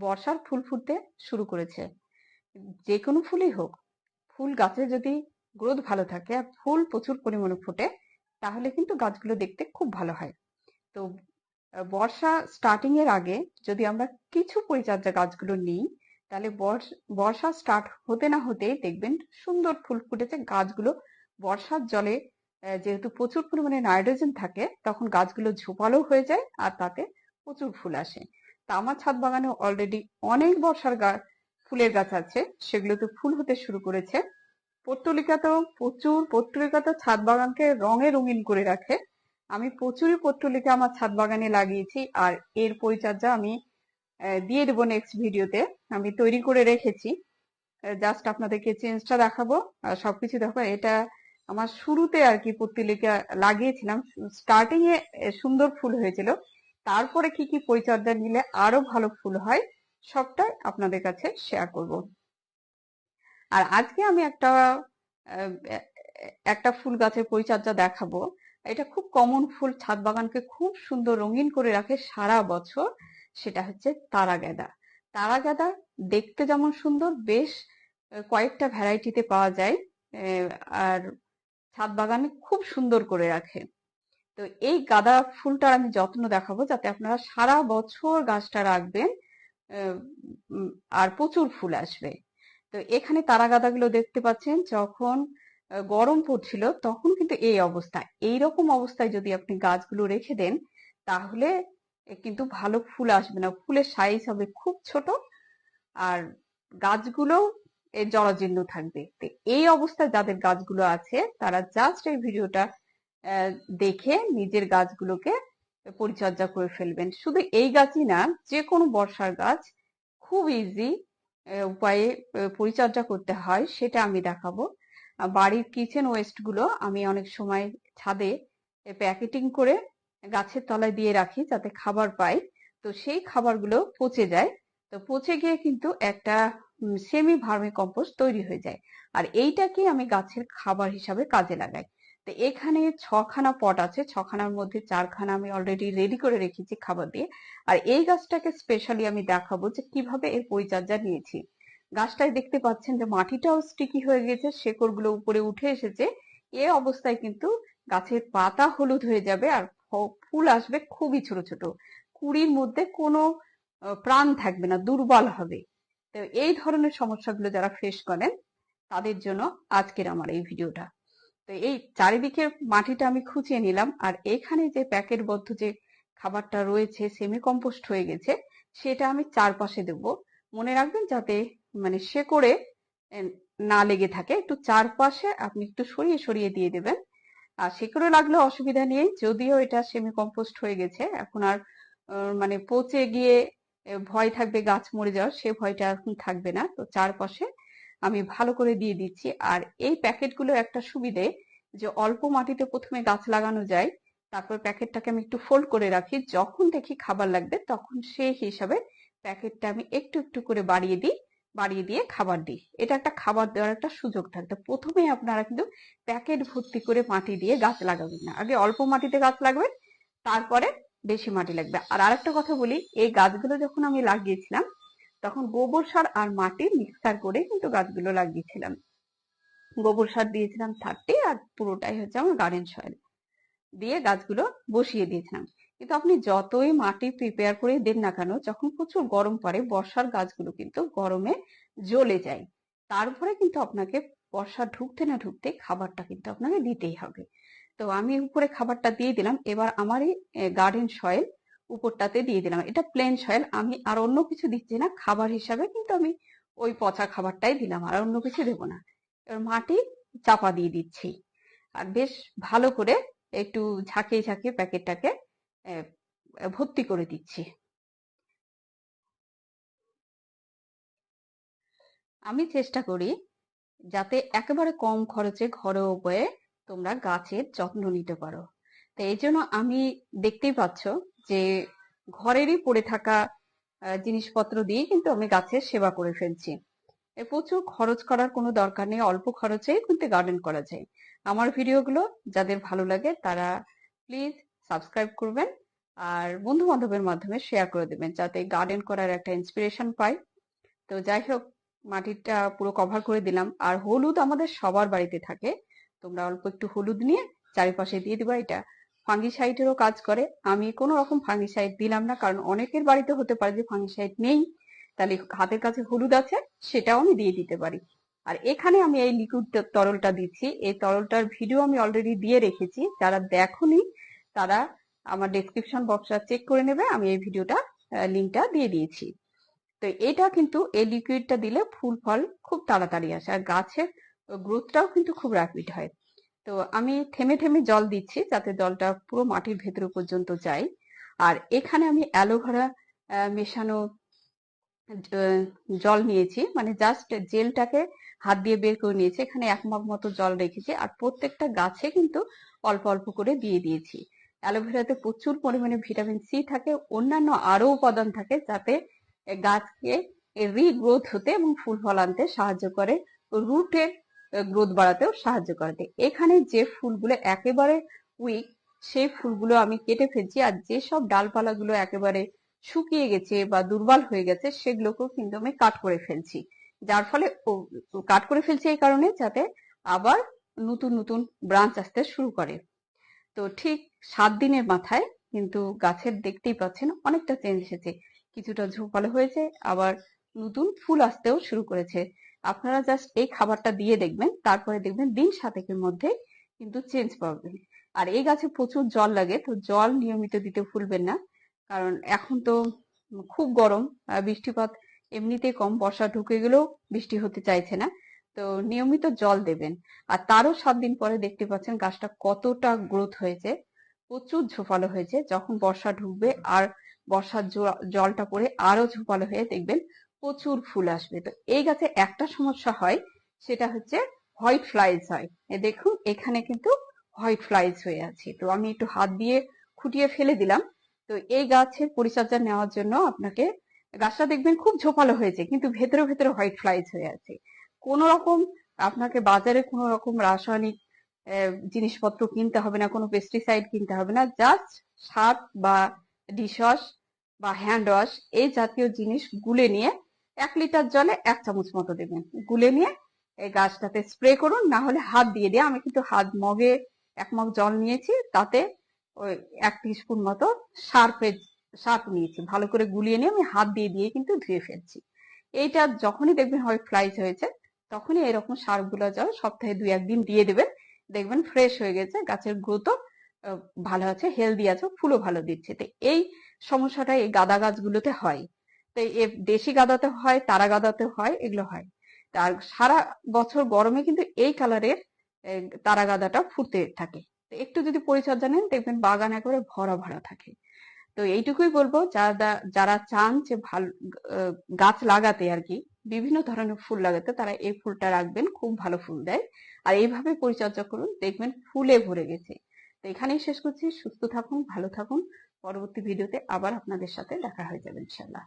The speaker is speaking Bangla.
বর্ষার ফুল ফুটতে শুরু করেছে। যে কোনো ফুলই হোক, ফুল গাছে যদি গ্রোথ ভালো থাকে আর ফুল প্রচুর পরিমাণে ফোটে, তাহলে কিন্তু গাছগুলো দেখতে খুব ভালো হয়। তো বর্ষা স্টার্টিং এর আগে যদি আমরা কিছু পরিচর্যা গাছগুলো নিই, তাহলে বর্ষ- স্টার্ট হতে না হতেই দেখবেন সুন্দর ফুল ফুটেছে। গাছগুলো বর্ষার জলে যেহেতু প্রচুর পরিমাণে নাইট্রোজেন থাকে, তখন গাছগুলো ঝোপালো হয়ে যায় আর তাতে প্রচুর ফুল আসে। তা আমার ছাদ বাগানে অলরেডি অনেক বর্ষার গাছ ফুলের গাছ আছে। সেগুলোতে ফুল হতে শুরু করেছে। পত্তলিকা তো প্রচুর পত্তলিকা তো ছাদ বাগানকে রঙে রঙিন করে রাখে। আমি প্রচুরই পত্তলিকা আমার ছাদ বাগানে লাগিয়েছি আর এর পরিচর্যা আমি দিয়ে দেবো নেক্সট ভিডিওতে আমি তৈরি করে রেখেছি। জাস্ট আপনাদেরকে চেঞ্জটা দেখাবো। আর সবকিছু দেখো, এটা আমার শুরুতে আর কি পত্তলিকা লাগিয়েছিলাম। স্টার্টিং এ, সুন্দর ফুল হয়েছিল। তারপরে কি কি পরিচর্যা নিলে আরও ভালো ফুল হয়, সবটাই আপনাদের কাছে শেয়ার করব। আর আজকে আমি একটা একটা ফুল গাছের পরিচর্যা দেখাবো। এটা খুব কমন ফুল, ছাদ বাগানকে খুব সুন্দর রঙিন করে রাখে সারা বছর, সেটা হচ্ছে তারা গাঁদা। তারা গাঁদা দেখতে যেমন সুন্দর, বেশ কয়েকটা ভ্যারাইটিতে পাওয়া যায় আর ছাদ বাগানে খুব সুন্দর করে রাখে। তো এই গাঁদা ফুলটার আমি যত্ন দেখাবো যাতে আপনারা সারা বছর গাছটা রাখবেন আর প্রচুর ফুল আসবে। তো এখানে তারা গাঁদাগুলো দেখতে পাচ্ছেন, যখন গরম পড়ছিল তখন কিন্তু এই অবস্থা। এই রকম অবস্থায় যদি আপনি গাছগুলো রেখে দেন, তাহলে কিন্তু ভালো ফুল আসবে না। ফুলের সাইজ হবে খুব ছোট আর গাছগুলো জরাজীর্ণ থাকবে। এই অবস্থায় যাদের গাছগুলো আছে, তারা জাস্ট এই ভিডিওটা দেখে নিজের গাছগুলোকে পরিচর্যা করে ফেলবেন। শুধু এই গাছই না যে কোনো বর্ষার গাছ খুব ইজি উপায়ে পরিচর্যা করতে হয়, সেটা আমি দেখাবো। বাড়ির কিচেন ওয়েস্টগুলো আমি অনেক সময় ছাদে প্যাকেটিং করে গাছের তলায় দিয়ে রাখি যাতে খাবার পাই। তো সেই খাবারগুলো পচে যায়। তো পচে গিয়ে কিন্তু একটা সেমি ভার্মি কম্পোস্ট তৈরি হয়ে যায়। আর এইটাকে আমি গাছের খাবার হিসাবে কাজে লাগাই। তো এখানে ছখানা পট আছে। ছখানার মধ্যে চারখানা আমি অলরেডি রেডি করে রেখেছি খাবার দিয়ে। আর এই গাছটাকে স্পেশালি আমি দেখাবো যে কীভাবে এর পরিচর্যা নিয়েছি। গাছটায় দেখতে পাচ্ছেন যে মাটিটাও স্টিকি হয়ে গেছে, শেকড়গুলো উপরে উঠে এসেছে। এ অবস্থায় কিন্তু গাছের পাতা হলুদ হয়ে যাবে আর ফুল আসবে খুবই ছোট ছোট। কুড়ির মধ্যে কোনো প্রাণ থাকবে না, দুর্বল হবে। তো এই ধরনের সমস্যাগুলো যারা ফেস করেন, তাদের জন্য আজকের আমার এই ভিডিওটা। তো এই চারিদিকে মাটিটা আমি খুঁচিয়ে নিলাম, আর এখানে যে প্যাকেটবদ্ধ যে খাবারটা রয়েছে সেমি কম্পোস্ট হয়ে গেছে, সেটা আমি চারপাশে দেব। মনে রাখবেন যাতে মানে শেকড়ে না লেগে থাকে। একটু চারপাশে আপনি একটু সরিয়ে সরিয়ে দিয়ে দেবেন। আর শেকড়ে লাগলে অসুবিধা নেই, যদিও এটা সেমি কম্পোস্ট হয়ে গেছে। এখন আর মানে পচে গিয়ে ভয় থাকবে গাছ মরে যাওয়ার, সে ভয়টা এখন থাকবে না। তো চারপাশে আমি ভালো করে দিয়ে দিচ্ছি। আর এই প্যাকেটগুলো একটা সুবিধে যে অল্প মাটিতে প্রথমে গাছ লাগানো যায়, তারপর প্যাকেটটাকে আমি একটু ফোল্ড করে রাখি। যখন দেখি খাবার লাগবে, তখন সেই হিসাবে প্যাকেটটা আমি একটু একটু করে বাড়িয়ে দিই, বাড়িয়ে দিয়ে খাবার দিই। এটা একটা খাবার দেওয়ার একটা সুযোগ থাকবে প্রথমেই আপনারা কিন্তু প্যাকেট ভর্তি করে মাটি দিয়ে গাছ লাগাবেন না। আগে অল্প মাটিতে গাছ লাগবে তারপরে বেশি মাটি লাগবে। আর আরেকটা কথা বলি, এই গাছগুলো যখন আমি লাগিয়েছিলাম তখন গোবর সার আর মাটি মিক্সার করে কিন্তু গাছগুলো লাগিয়েছিলাম। গোবর সার দিয়েছিলাম থার্টি আর পুরোটাই হচ্ছে আমার গার্ডেন সয়েল দিয়ে গাছগুলো বসিয়ে দিয়েছিলাম। কিন্তু আপনি যতই মাটি প্রিপেয়ার করে দেন না কেন, যখন প্রচুর গরম পড়ে, বর্ষার গাছগুলো কিন্তু গরমে জ্বলে যায়। তারপরে কিন্তু আপনাকে বর্ষা ঢুকতে না ঢুকতে খাবারটা কিন্তু আপনাকে দিতেই হবে। তো আমি উপরে খাবারটা দিয়ে দিলাম। এবার আমার এই গার্ডেন সয়েল উপরটাতে দিয়ে দিলাম। এটা প্লেন সয়েল আমি আর অন্য কিছু দিচ্ছি না, খাবার হিসাবে কিন্তু আমি ওই পচা খাবারটাই দিলাম, আর অন্য কিছু দেবো না। এবার মাটি চাপা দিয়ে দিচ্ছি। আর বেশ ভালো করে একটু ঝাঁকিয়ে ঝাঁকিয়ে প্যাকেটটাকে ভর্তি করে দিচ্ছি। আমি চেষ্টা করি যাতে একেবারে কম খরচে ঘরোয়া উপায়ে তোমরা গাছের যত্ন নিতে পারো। তো এই জন্য আমি দেখতেই পাচ্ছ যে ঘরেরই পড়ে থাকা জিনিসপত্র দিয়ে কিন্তু আমি গাছের সেবা করে ফেলছি। প্রচুর খরচ করার কোনো দরকার নেই, অল্প খরচেই কিন্তু গার্ডেন করা যায়। আমার ভিডিওগুলো যাদের ভালো লাগে তারা প্লিজ সাবস্ক্রাইব করবেন আর বন্ধু বান্ধবের মাধ্যমে শেয়ার করে দেবেন যাতে গার্ডেন করার একটা ইন্সপিরেশন পাই। তো যাই হোক, মাটিটা পুরো কভার করে দিলাম। আর হলুদ আমাদের সবার বাড়িতে থাকে। তোমরা অল্প একটু হলুদ নিয়ে চারিপাশে দিয়ে দিবা এটা। ফাঙ্গিসাইডেরও কাজ করে। আমি কোনো রকম ফাঙ্গিসাইড দিলাম না, কারণ অনেকের বাড়িতে হতে পারে যে ফাঙ্গিসাইড নেই। তাহলে হাতের কাছে হলুদ আছে, সেটাও আমি দিয়ে দিতে পারি। আর এখানে আমি এই লিকুইড তরলটা দিচ্ছি। এই তরলটার ভিডিও আমি অলরেডি দিয়ে রেখেছি। যারা দেখোনি, তারা আমার ডেসক্রিপশন বক্সটা চেক করে নেবে। আমি এই ভিডিওটা লিঙ্কটা দিয়ে দিয়েছি। তো এটা কিন্তু এই লিকুইডটা দিলে ফুল ফল খুব তাড়াতাড়ি আসে। আর গাছের গ্রোথটাও কিন্তু খুব র্যাপিড হয়। তো আমি থেমে থেমে জল দিচ্ছি যাতে জলটা পুরো মাটির ভেতর পর্যন্ত যায়। আর এখানে আমি অ্যালোভেরা মেশানো জল নিয়েছি। মানে জাস্ট জেলটাকে হাত দিয়ে বের করে নিয়েছি। এখানে এক মগ মতো জল রেখেছি। আর প্রত্যেকটা গাছে কিন্তু অল্প অল্প করে দিয়ে দিয়েছি। অ্যালোভেরাতে প্রচুর পরিমাণে ভিটামিন সি থাকে। অন্যান্য আরও উপাদান থাকে যাতে গাছকে রিগ্রোথ হতে এবং ফুল ফল আনতে সাহায্য করে। রুটের গ্রোথ বাড়াতেও সাহায্য করে। এখানে যে ফুলগুলো একেবারে উইক সেই ফুলগুলো আমি কেটে ফেলছি আর যেসব ডালপালাগুলো একেবারে শুকিয়ে গেছে বা দুর্বল হয়ে গেছে, সেগুলোকেও কিন্তু আমি কাট করে ফেলছি। যার ফলে কাট করে ফেলছি এই কারণে যাতে আবার নতুন নতুন ব্রাঞ্চ আসতে শুরু করে। তো ঠিক সাত দিনের মাথায় কিন্তু গাছের দেখতেই পাচ্ছেন অনেকটা চেঞ্জ এসেছে। কিছুটা ঝোপালো হয়েছে, আবার নতুন ফুল আসতেও শুরু করেছে। আপনারা জাস্ট এই খাবারটা দিয়ে দেখবেন, তারপরে দেখবেন দিন সাতেকের মধ্যে কিন্তু চেঞ্জ পাবেন। আর এই গাছে প্রচুর জল লাগে, তো জল নিয়মিত দিতে ভুলবেন না, কারণ এখন তো খুব গরম বৃষ্টিপাত এমনিতে কম, বর্ষা ঢুকে গেলেও বৃষ্টি হতে চাইছে না, তো নিয়মিত জল দেবেন। আর তারও সাত দিন পরে দেখতে পাচ্ছেন গাছটা কতটা গ্রোথ হয়েছে, প্রচুর ঝোপালো হয়েছে, যখন বর্ষা ঢুকবে আর বর্ষার জলটা পড়ে আরও ঝোপালো হয়ে দেখবেন প্রচুর ফুল আসবে। তো এই গাছে একটা সমস্যা হয়, সেটা হচ্ছে হোয়াইট ফ্লাইজ হয়। দেখুন, এখানে কিন্তু হোয়াইট ফ্লাইজ হয়ে আছে। তো আমি একটু হাত দিয়ে খুঁটিয়ে ফেলে দিলাম। তো এই গাছের পরিচর্যা নেওয়ার জন্য আপনাকে গাছটা দেখবেন খুব ঝোপালো হয়েছে, কিন্তু ভেতরে ভেতরে হোয়াইট ফ্লাইজ হয়ে আছে। কোনো রকম আপনাকে বাজারে কোনো রকম রাসায়নিক জিনিসপত্র কিনতে হবে না, কোনো পেস্টিসাইড কিনতে হবে না জাস্ট সার বা ডিশওয়াশ বা হ্যান্ড ওয়াশ এই জাতীয় জিনিস গুলে নিয়ে এক লিটার জলে এক চামচ মতো দেবেন। গুলে নিয়ে এই গাছটাতে স্প্রে করুন, না হলে হাত দিয়ে দিয়ে। আমি কিন্তু হাত মগে, এক মগ জল নিয়েছি, তাতে ওই এক স্পুন মতো সার্ফের সার্ফ নিয়েছি। ভালো করে গুলিয়ে নিয়ে আমি হাত দিয়ে দিয়ে কিন্তু ধুয়ে ফেলছি। এইটা যখনই দেখবেন হয় ফ্লাইজ হয়েছে, তখনই এরকম সারগুলা জল সপ্তাহে দুই একদিন দিয়ে দেবেন। দেখবেন ফ্রেশ হয়ে গেছে, গাছের গ্রোথও ভালো আছে হেলদি আছে, ফুলও ভালো দিচ্ছে। তো এই সমস্যাটা এই গাঁদা গাছগুলোতে হয়। তো এ দেশি গাঁদাতে হয়, তারা গাঁদাতে হয়, এগুলো হয়। আর সারা বছর গরমে কিন্তু এই কালারের তারা গাঁদাটা ফুটতে থাকে। একটু যদি পরিচর্যা নেন, দেখবেন বাগান একেবারে ভরা ভরা থাকে। তো এইটুকুই বলব, যারা যারা চান যে ভালো গাছ লাগাতে আর কি, বিভিন্ন ধরনের ফুল লাগাতে, তারা এই ফুলটা রাখবেন, খুব ভালো ফুল দেয়। আর এইভাবে পরিচর্যা করুন, দেখবেন ফুলে ভরে গেছে। তো এখানেই শেষ করছি, সুস্থ থাকুন, ভালো থাকুন। পরবর্তী ভিডিওতে আবার আপনাদের সাথে দেখা হয়ে যাবে ইনশাল্লাহ